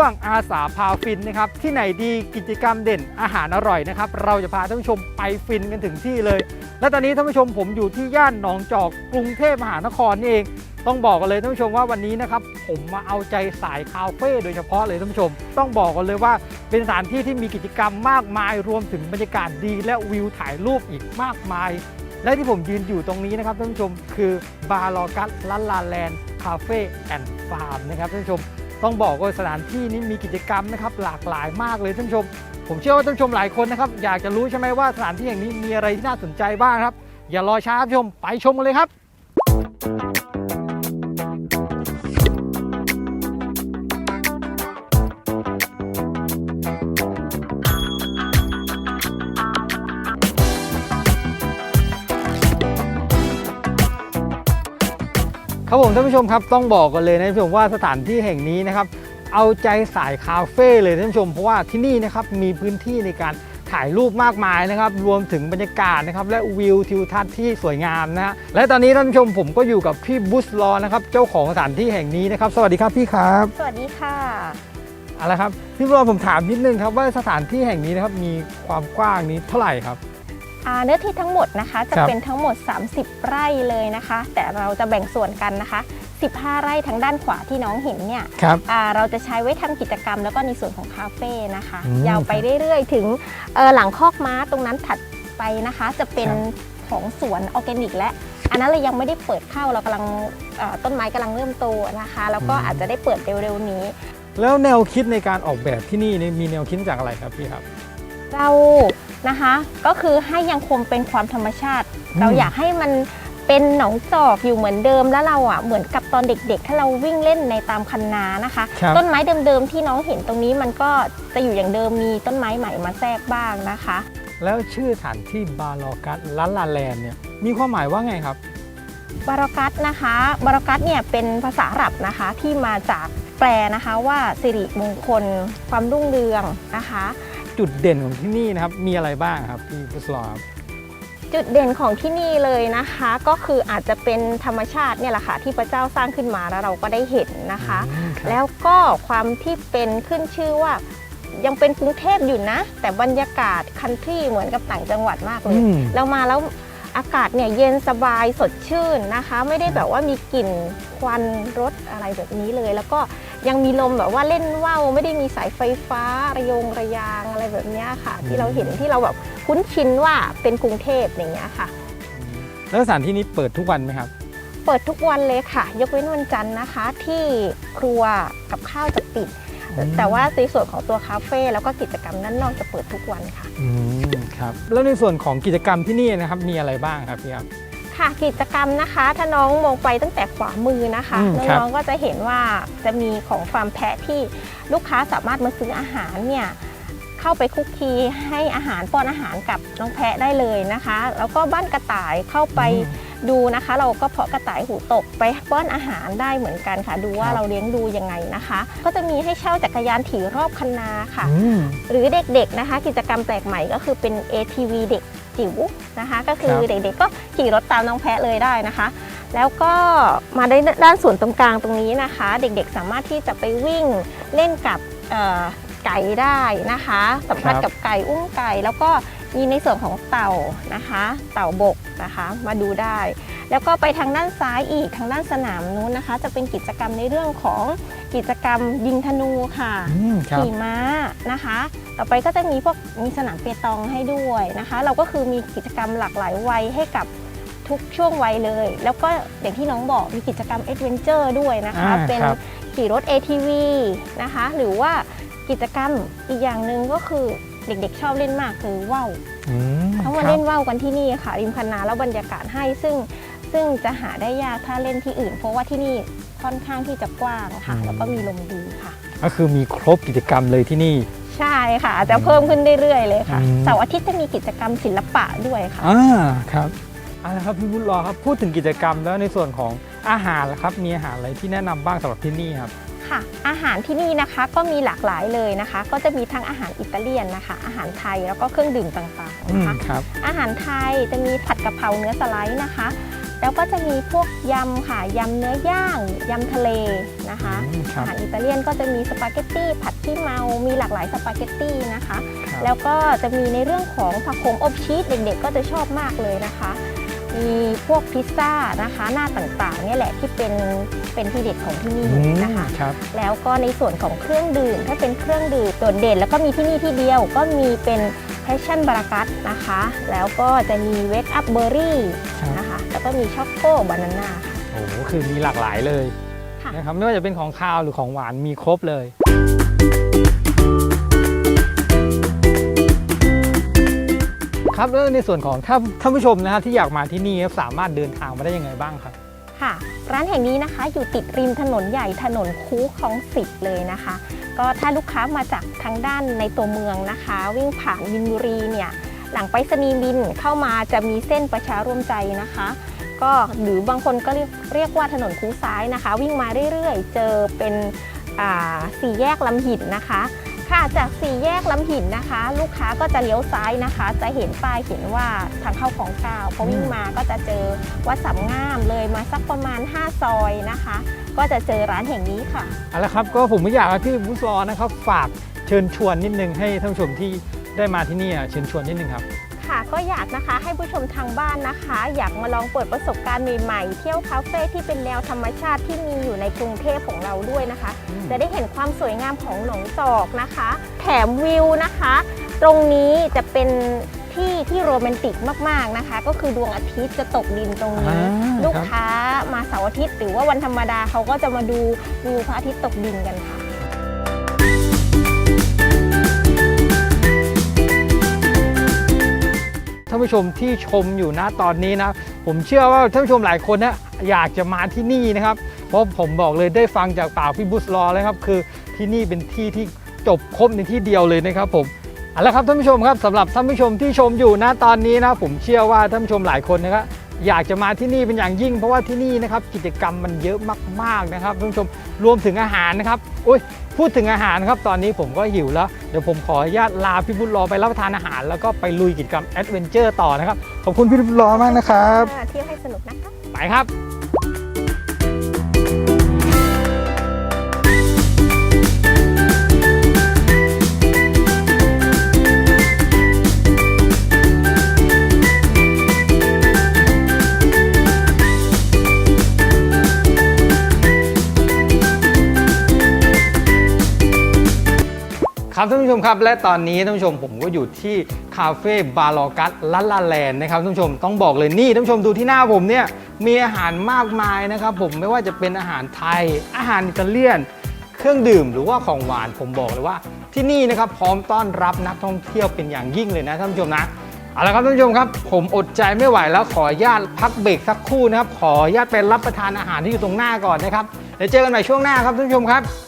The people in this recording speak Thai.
ช่วงอาสาพาฟินนะครับที่ไหนดีกิจกรรมเด่นอาหารอร่อยนะครับเราจะพาท่านผู้ชมไปฟินกันถึงที่เลย และตอนนี้ท่านผู้ชมผมอยู่ที่ย่านหนองจอกกรุงเทพมหานครนี่เองต้องบอกกันเลยท่านผู้ชมว่าวันนี้นะครับผมมาเอาใจสายคาเฟ่โดยเฉพาะเลยท่านผู้ชม ต้องบอกกันเลยว่าเป็นสถานที่ที่มีกิจกรรมมากมายรวมถึงบรรยากาศดีและวิวถ่ายรูปอีกมากมาย และที่ผมยืนอยู่ตรงนี้นะครับท่านผู้ชมคือบาร์ลอกัสลันลาแลนด์คาเฟ่แอนด์ฟาร์มนะครับท่านผู้ชม ต้องบอกว่าสถานที่นี้มีกิจกรรมนะครับหลากหลายมากเลยท่านผู้ชม ผมเชื่อว่าท่านผู้ชมหลายคนนะครับอยากจะรู้ใช่ไหมว่าสถานที่แห่งนี้มีอะไรที่น่าสนใจบ้างครับ อย่ารอช้าท่านผู้ชมไปชมกันเลยครับ ครับผมท่านผู้ชมครับต้องบอกกันเลยนะท่านผู้ชมว่าสถานที่แห่งนี้นะครับเอาใจสายคาเฟ่เลยท่านผู้ชมเพราะว่าที่นี่นะครับมีพื้นที่ในการถ่ายรูปมากมายนะครับ รวมถึงบรรยากาศนะครับ และวิวทิวทัศน์ที่สวยงามนะฮะและตอนนี้ท่านผู้ชมผมก็อยู่กับพี่บุสลอนะครับ เจ้าของสถานที่แห่งนี้นะครับ สวัสดีครับพี่ครับสวัสดีค่ะเอาละครับพี่บุสลอผมถามนิดนึงครับว่าสถานที่แห่งนี้นะครับมีความกว้างนี้เท่าไหร่ครับอ่า เนื้อที่ทั้งหมดนะคะจะครับเป็นทั้งหมด 30 ไร่เลยนะคะ แต่เราจะแบ่งส่วนกันนะคะ 15 ไร่ทางด้านขวาที่น้องเห็นเนี่ยครับอ่าเราจะใช้ไว้ทำกิจกรรม แล้วก็ในส่วนของคาเฟ่นะคะอืมยาวไปเรื่อยๆ ถึงเอ่อหลังคอกม้าตรงนั้นถัดไปนะคะ จะเป็นครับของสวนออร์แกนิก และอันนั้นเรายังไม่ได้เปิดเข้าเรากำลังเอ่อต้นไม้กำลังเริ่มโตนะคะ แล้วก็อาจจะได้เปิดเร็วๆนี้ แล้วแนวคิดในการออกแบบที่นี่เนี่ยมีแนวคิดจากอะไรครับพี่ครับ เรา นะคะ ก็คือให้ยังคงเป็นความธรรมชาติอืมเราอยากให้มันเป็นหนองจอกอยู่เหมือนเดิมแล้วเราอะเหมือนกับตอนเด็กๆ ถ้าเราวิ่งเล่นในตามคันนานะคะ ครับ ต้นไม้เดิมๆที่น้องเห็นตรงนี้มันก็จะอยู่อย่างเดิมมีต้นไม้ใหม่มาแทรกบ้างนะคะ แล้วชื่อสถานที่บาร์ลอกัสลันลาแลนด์เนี่ยมีความหมายว่าไงครับ บารอกัสนะคะบารอกัสเนี่ยเป็นภาษาอาหรับนะคะที่มาจากแปลนะคะว่าสิริมงคล ความรุ่งเรืองนะคะ จุดเด่นของที่นี่นะครับ มีอะไรบ้างครับพี่บุสลอครับ จุดเด่นของที่นี่เลยนะคะ ก็คืออาจจะเป็นธรรมชาติเนี่ยแหละค่ะที่พระเจ้าสร้างขึ้นมาแล้วเราก็ได้เห็นนะคะ อืมครับ แล้วก็ความที่เป็นขึ้นชื่อว่า ยังเป็นกรุงเทพอยู่นะ แต่บรรยากาศคันทรีเหมือนกับต่างจังหวัดมากเลอืยมเรามาแล้ว อากาศเนี่ยเย็นสบายสดชื่นนะคะ ไม่ได้แบบว่ามีกลิ่นควันรถอะไรแบบนี้เลย แล้วก็ยังมีลมแบบว่าเล่นว่าวไม่ได้มีสายไฟฟ้าระยงระยางอะไรแบบเนี้ยค่ะ ที่เราเห็นที่เราแบบคุ้นชินว่าเป็นกรุงเทพอย่างเงี้ยค่ะ แล้วสถานที่นี้เปิดทุกวันไหมครับเปิดทุกวันเลยค่ะ ยกเว้นวันจันทร์นะคะ ที่ครัวกับข้าวจะปิดอืม แต่ว่าในส่วนของตัวคาเฟ่แล้วก็กิจกรรมด้านนอกจะเปิดทุกวันค่ะอืมครับแล้วในส่วนของกิจกรรมที่นี่นะครับมีอะไรบ้างครับพี่ครับ ค่ะกิจกรรมนะคะ ถ้าน้องมองไปตั้งแต่ขวามือนะคะ อืมครับ น้องๆก็จะเห็นว่าจะมีของฟาร์มแพะที่ลูกค้าสามารถมาซื้ออาหารเนี่ยเข้าไปคุกคีให้อาหารป้อนอาหารกับน้องแพะได้เลยนะคะ แล้วก็บ้านกระต่ายเข้าไป อืม ดูนะคะ เราก็เพาะกระต่ายหูตกไปป้อนอาหารได้เหมือนกันค่ะ ดูว่าครับเราเลี้ยงดูยังไงนะคะ ก็จะมีให้เช่าจักรยานถีรอบคันนาค่ะอืมหรือเด็กๆนะคะ กิจกรรมแปลกใหม่ก็คือเป็น ATV เด็กจิ๋วนะคะก็คือครับเด็กๆก็ขี่รถตามน้องแพะเลยได้นะคะ แล้วก็มาได้ด้านส่วนตรงกลางตรงนี้นะคะ เด็กๆสามารถที่จะไปวิ่งเล่นกับเอ่อไก่ได้นะคะ สัมผัสกับไก่อุ้มไก่แล้วก็ มีในส่วนของเต่านะคะ เต่าบกนะคะมาดูได้ แล้วก็ไปทางด้านซ้ายอีกทางด้านสนามนู้นนะคะ จะเป็นกิจกรรมในเรื่องของกิจกรรมยิงธนูค่ะอืมครับขี่ม้านะคะ ต่อไปก็จะมีพวกมีสนามเปตองให้ด้วยนะคะ เราก็คือมีกิจกรรมหลากหลายวัยให้กับทุกช่วงวัยเลย แล้วก็อย่างที่น้องบอกมีกิจกรรมเอ็ดเวนเจอร์ด้วยนะคะอ่าเป็นครับขี่รถ ATV นะคะ หรือว่ากิจกรรมอีกอย่างหนึ่งก็คือ เด็กๆ ชอบเล่นมากคือว่าวอืมเขาคมารับเล่นว่าวกันที่นี่ค่ะ ริมคันนาแล้วบรรยากาศให้ซึ่งซึ่งจะหาได้ยากถ้าเล่นที่อื่น เพราะว่าที่นี่ค่อนข้างที่จะกว้างค่ะ แล้วก็มีลมดีค่ะ ก็คือมีครบกิจกรรมเลยที่นี่ ใช่ค่ะอาจจะเพิ่มขึ้นเรื่อยๆเลยค่ะอืมเสาร์อาทิตย์จะมีกิจกรรมศิลปะด้วยค่ะอ่าครับเอาละครับพี่บุญรอครับพูดถึงกิจกรรมแล้วในส่วนของอาหารล่ะครับมีอาหารอะไรที่แนะนำบ้างสำหรับที่นี่ครับ ค่ะ อาหารที่นี่นะคะก็มีหลากหลายเลยนะคะ ก็จะมีทั้งอาหารอิตาเลียนนะคะ อาหารไทยแล้วก็เครื่องดื่มต่างๆอืนะมคะครับอาหารไทยจะมีผัดกะเพราเนื้อสไลด์นะคะ แล้วก็จะมีพวกยำค่ะยำเนื้อย่างยำทะเลนะคะอืมครัอาบหารอิตาเลียนก็จะมีสปาเกตตี้ผัดขี้เมามีหลากหลายสปาเกตตี้นะคะครับแล้วก็จะมีในเรื่องของผักโขมอบชีสเด็กๆ ก็จะชอบมากเลยนะคะ มีพวกพิซซ่านะคะหน้าต่างๆเนี่ยแหละที่เป็นเป็นที่เด็ดของที่นี่อืมนะคะครับแล้วก็ในส่วนของเครื่องดื่มถ้าเป็นเครื่องดื่มโดดเด่น แล้วก็มีที่นี่ที่เดียวก็มีเป็นแพชชั่นบารากัสนะคะ แล้วก็จะมีเวกอัพเบอร์รี่ครับนะคะแล้วก็มีช็อกโกบานาน่าค่ะโอ้โหคือมีหลากหลายเลยค่ะนะครับไม่ว่าจะเป็นของคาวหรือของหวานมีครบเลย ครับแล้วในส่วนของถ้าท่านผู้ชมนะครับที่อยากมาที่นี่ครับสามารถเดินทางมาได้ยังไงบ้างครับ ค่ะ ร้านแห่งนี้นะคะ อยู่ติดริมถนนใหญ่ถนนคูคลองสิบเลยนะคะ ก็ถ้าลูกค้ามาจากทางด้านในตัวเมืองนะคะ วิ่งผ่านมินบุรีเนี่ยหลังไปรษณีย์บินเข้ามาจะมีเส้นประชาร่วมใจนะคะ ก็หรือบางคนก็เรียกเรียกว่าถนนคูซ้ายนะคะ วิ่งมาเรื่อยๆ เจอเป็นสี่แยกลำหินนะคะ ค่ะจากสี่แยกลำหินนะคะ ลูกค้าก็จะเลี้ยวซ้ายนะคะ จะเห็นป้ายเขียนว่าทางเข้าของเก้าพอวิ่งมาก็จะเจอวัดสำงามเลยมาสักประมาณ 5 ซอยนะคะ ก็จะเจอร้านแห่งนี้ค่ะเอาละครับก็ผมไม่อยากที่บุษรอนะครับฝากเชิญชวนนิดนึงให้ท่านผู้ชมที่ได้มาที่นี่เชิญชวนนิดนึงครับ ค่ะ ก็อยากนะคะให้ผู้ชมทางบ้านนะคะ อยากมาลองเปิดประสบการณ์ใหม่ๆ เที่ยวคาเฟ่ที่เป็นแนวธรรมชาติที่มีอยู่ในกรุงเทพของเราด้วยนะคะอืมจะได้เห็นความสวยงามของหนองจอกนะคะ แถมวิวนะคะ ตรงนี้จะเป็นที่ที่โรแมนติกมากๆนะคะ ก็คือดวงอาทิตย์จะตกดินตรงอ่านี้ ลูกครับค้ามาเสาร์อาทิตย์ หรือว่าวันธรรมดาเขาก็จะมาดูวิวพระอาทิตย์ตกดินกันค่ะานผู้ชมที่ชมอยู่นะตอนนี้นะ ผมเชื่อว่าท่านผู้ชมหลายคนนะอยากจะมาที่นี่นะครับ เพราะผมบอกเลยได้ฟังจากปากพี่บุษรอแล้วครับ คือที่นี่เป็นที่ที่จบครบในที่เดียวเลยนะครับผมเอาละครับท่านผู้ชมครับสำหรับท่านผู้ชมที่ชมอยู่นะตอนนี้นะผมเชื่อว่าท่านผู้ชมหลายคนนะครับอยากจะมาที่นี่เป็นอย่างยิ่ง เพราะว่าที่นี่นะครับกิจกรรมมันเยอะมากๆนะครับท่านผู้ชมรวมถึงอาหารนะครับอุ้ย พูดถึงอาหารนะครับตอนนี้ผมก็หิวแล้ว เดี๋ยวผมขออนุญาตลาพี่บุญรอไปรับประทานอาหาร แล้วก็ไปลุยกิจกรรมแอดเวนเจอร์ต่อนะครับ ขอบคุณพี่บุญรอมากนะครับ เที่ยวให้สนุกนะคะไปครับ ครับท่านผู้ชมครับ และตอนนี้ท่านผู้ชมผมก็อยู่ที่คาเฟ่บาลอกัสลัลลาแลนด์นะครับท่านผู้ชมต้องบอกเลยนี่ท่านผู้ชมดูที่หน้าผมเนี่ยมีอาหารมากมายนะครับผมไม่ว่าจะเป็นอาหารไทย อาหารอิตาเลียน เครื่องดื่มหรือว่าของหวานผมบอกเลยว่า ที่นี่นะครับพร้อมต้อนรับนักท่องเที่ยวเป็นอย่างยิ่งเลยนะท่านผู้ชมนะเอาละครับท่านผู้ชมครับผมอดใจไม่ไหวแล้วขออนุญาตพักเบรกสักครู่นะครับขออนุญาตไปรับประทานอาหารที่อยู่ตรงหน้าก่อนนะครับเดี๋ยวเจอกันใหม่ช่วงหน้าครับท่านผู้ชมครับ